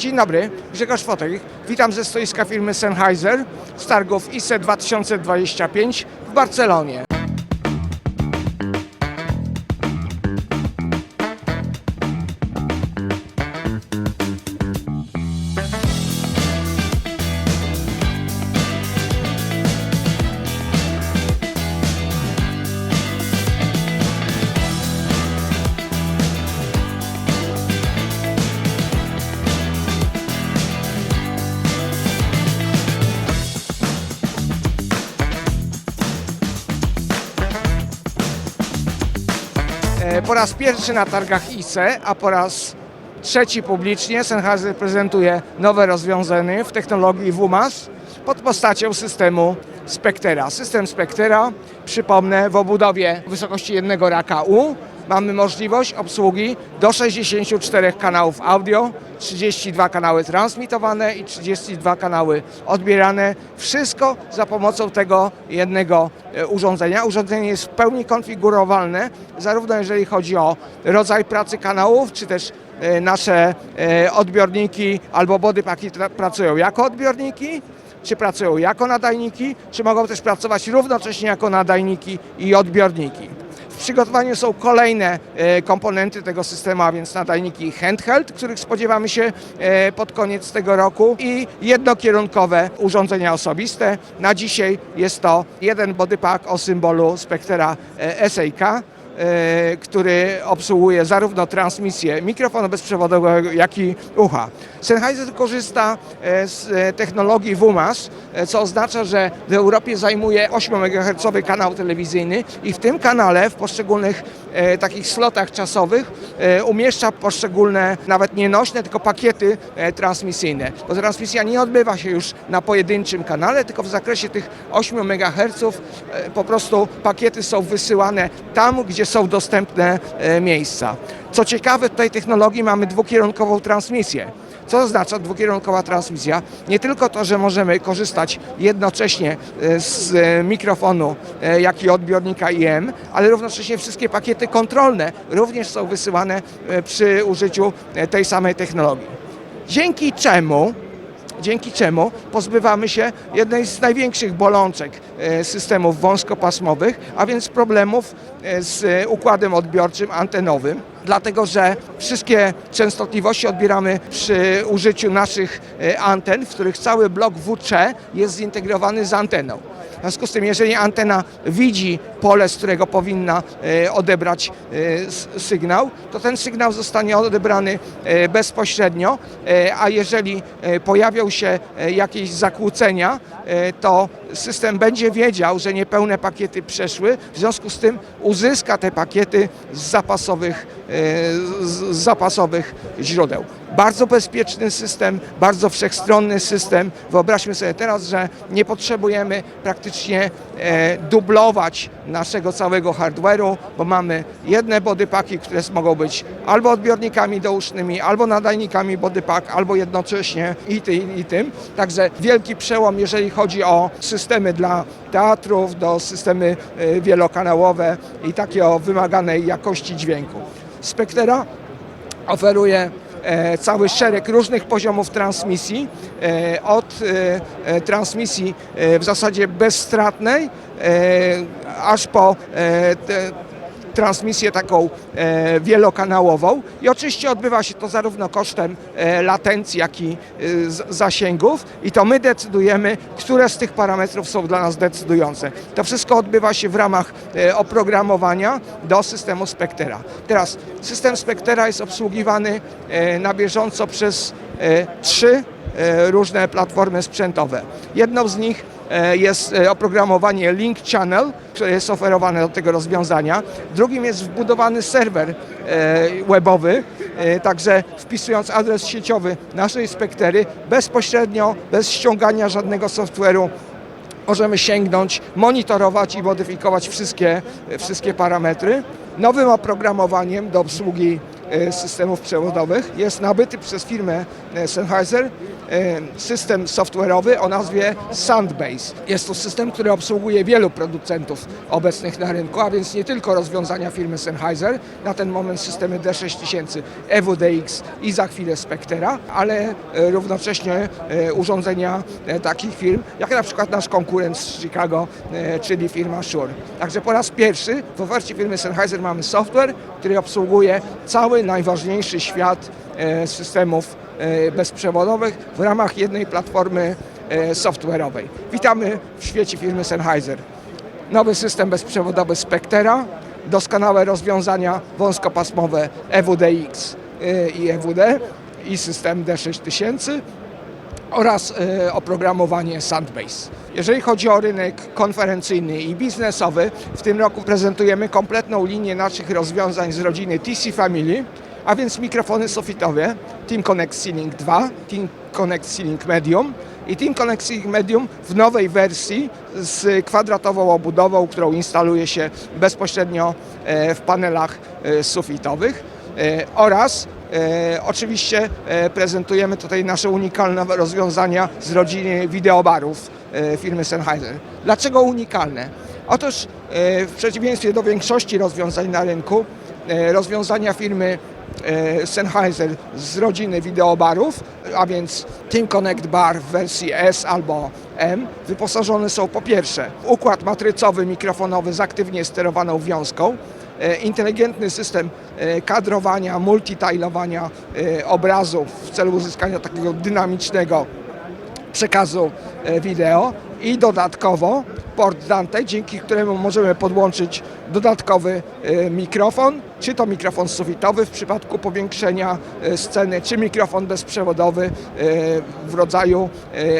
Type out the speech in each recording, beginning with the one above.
Dzień dobry, Grzegorz Fotek. Witam ze stoiska firmy Sennheiser z targów ISE 2025 w Barcelonie. Po raz pierwszy na targach ISE, a po raz trzeci publicznie Sennheiser prezentuje nowe rozwiązanie w technologii WMAS pod postacią systemu Spectera. System Spectera, przypomnę, w obudowie wysokości jednego raka U mamy możliwość obsługi do 64 kanałów audio, 32 kanały transmitowane i 32 kanały odbierane. Wszystko za pomocą tego jednego e, urządzenia. Urządzenie jest w pełni konfigurowalne, zarówno jeżeli chodzi o rodzaj pracy kanałów, czy też e, nasze e, odbiorniki albo bodypaki pracują jako odbiorniki, czy pracują jako nadajniki, czy mogą też pracować równocześnie jako nadajniki i odbiorniki. Przygotowaniu są kolejne e, komponenty tego systemu, a więc nadajniki handheld, których spodziewamy się e, pod koniec tego roku i jednokierunkowe urządzenia osobiste. Na dzisiaj jest to jeden bodypack o symbolu Spectra e, SAK który obsługuje zarówno transmisję mikrofonu bezprzewodowego, jak i ucha. Sennheiser korzysta e, z e, technologii WMAS, e, co oznacza, że w Europie zajmuje 8 MHz kanał telewizyjny i w tym kanale, w poszczególnych e, takich slotach czasowych e, umieszcza poszczególne, nawet nie nośne, tylko pakiety e, transmisyjne. Bo transmisja nie odbywa się już na pojedynczym kanale, tylko w zakresie tych 8 MHz e, po prostu pakiety są wysyłane tam, gdzie są dostępne e, miejsca. Co ciekawe, w tej technologii mamy dwukierunkową transmisję. Co oznacza dwukierunkowa transmisja? Nie tylko to, że możemy korzystać jednocześnie e, z e, mikrofonu, jak i odbiornika IM, ale równocześnie wszystkie pakiety kontrolne również są wysyłane przy użyciu tej samej technologii. Dzięki czemu dzięki czemu pozbywamy się jednej z największych bolączek e, systemów wąskopasmowych, a więc problemów e, z układem odbiorczym antenowym. Dlatego, że wszystkie częstotliwości odbieramy przy użyciu naszych e, anten, w których cały blok WC jest zintegrowany z anteną. W związku z tym, jeżeli antena widzi pole, z którego powinna e, odebrać e, sygnał, to ten sygnał zostanie odebrany bezpośrednio, a jeżeli pojawią się jakieś zakłócenia, to system będzie wiedział, że niepełne pakiety przeszły, w związku z tym uzyska te pakiety z zapasowych, z zapasowych źródeł. Bardzo bezpieczny system, bardzo wszechstronny system. Wyobraźmy sobie teraz, że nie potrzebujemy praktycznie e, dublować naszego całego hardware'u, bo mamy jedne bodypaki, które mogą być albo odbiornikami dousznymi, albo nadajnikami bodypack, albo jednocześnie i tym, i tym. Także wielki przełom, jeżeli chodzi o systemy dla teatrów, do systemy e, wielokanałowe i takie o wymaganej jakości dźwięku. Spectera oferuje e, cały szereg różnych poziomów transmisji, e, od e, transmisji w zasadzie bezstratnej, aż po transmisję taką e, wielokanałową i oczywiście odbywa się to zarówno kosztem e, latencji, jak i e, zasięgów i to my decydujemy, które z tych parametrów są dla nas decydujące. To wszystko odbywa się w ramach oprogramowania do systemu Spectera. Teraz system Spectera jest obsługiwany na bieżąco przez trzy różne platformy sprzętowe. Jedną z nich e, jest e, oprogramowanie Link Channel, które jest oferowane do tego rozwiązania. Drugim jest wbudowany serwer e, webowy, e, także wpisując adres sieciowy naszej Spectery bezpośrednio, bez ściągania żadnego software'u możemy sięgnąć, monitorować i modyfikować wszystkie, wszystkie parametry. Nowym oprogramowaniem do obsługi e, systemów przewodowych. Jest nabyty przez firmę e, Sennheiser e, system software'owy o nazwie Sandbase. Jest to system, który obsługuje wielu producentów obecnych na rynku, a więc nie tylko rozwiązania firmy Sennheiser, na ten moment systemy D6000, EWDX i za chwilę Spectera, ale e, równocześnie e, urządzenia e, takich firm, jak na przykład nasz konkurent z Chicago, czyli firma Shure. Także po raz pierwszy w ofercie firmy Sennheiser mamy software, który obsługuje cały najważniejszy świat systemów bezprzewodowych w ramach jednej platformy e, software'owej. Witamy w świecie firmy Sennheiser. Nowy system bezprzewodowy Spectera, doskonałe rozwiązania wąskopasmowe EWDX e, i EWD i system D6000 oraz e, oprogramowanie Sandbase. Jeżeli chodzi o rynek konferencyjny i biznesowy, w tym roku prezentujemy kompletną linię naszych rozwiązań z rodziny TC Family, a więc mikrofony sufitowe Team Connect Ceiling 2, Team Connect Ceiling Medium i Team Connect Ceiling Medium w nowej wersji z kwadratową obudową, którą instaluje się bezpośrednio e, w panelach e, sufitowych e, oraz oczywiście prezentujemy tutaj nasze unikalne rozwiązania z rodziny wideobarów firmy Sennheiser. Dlaczego unikalne? Otóż w przeciwieństwie do większości rozwiązań na rynku, rozwiązania firmy Sennheiser z rodziny wideobarów, a więc Team Connect Bar w wersji S albo M, wyposażone są po pierwsze w układ matrycowy mikrofonowy z aktywnie sterowaną wiązką, e, inteligentny system e, kadrowania, multitailowania e, obrazów w celu uzyskania takiego dynamicznego przekazu e, wideo i dodatkowo port Dante, dzięki któremu możemy podłączyć dodatkowy e, mikrofon, czy to mikrofon sufitowy w przypadku powiększenia e, sceny, czy mikrofon bezprzewodowy e, w rodzaju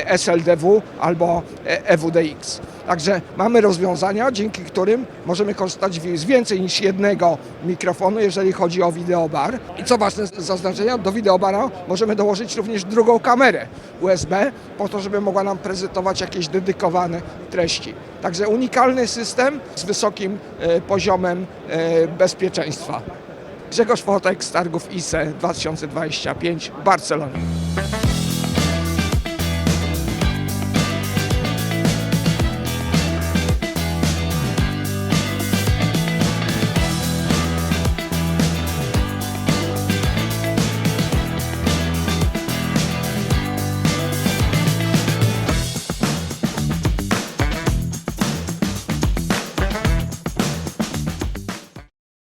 SLDW albo EWDX. Także mamy rozwiązania, dzięki którym możemy korzystać z więcej niż jednego mikrofonu, jeżeli chodzi o wideobar. I co ważne zaznaczenia, do wideobara możemy dołożyć również drugą kamerę USB, po to, żeby mogła nam prezentować jakieś dedykowane treści. Także unikalny system z wysokim e, poziomem e, bezpieczeństwa. Grzegorz Fotek z targów ISE 2025 w Barcelonie.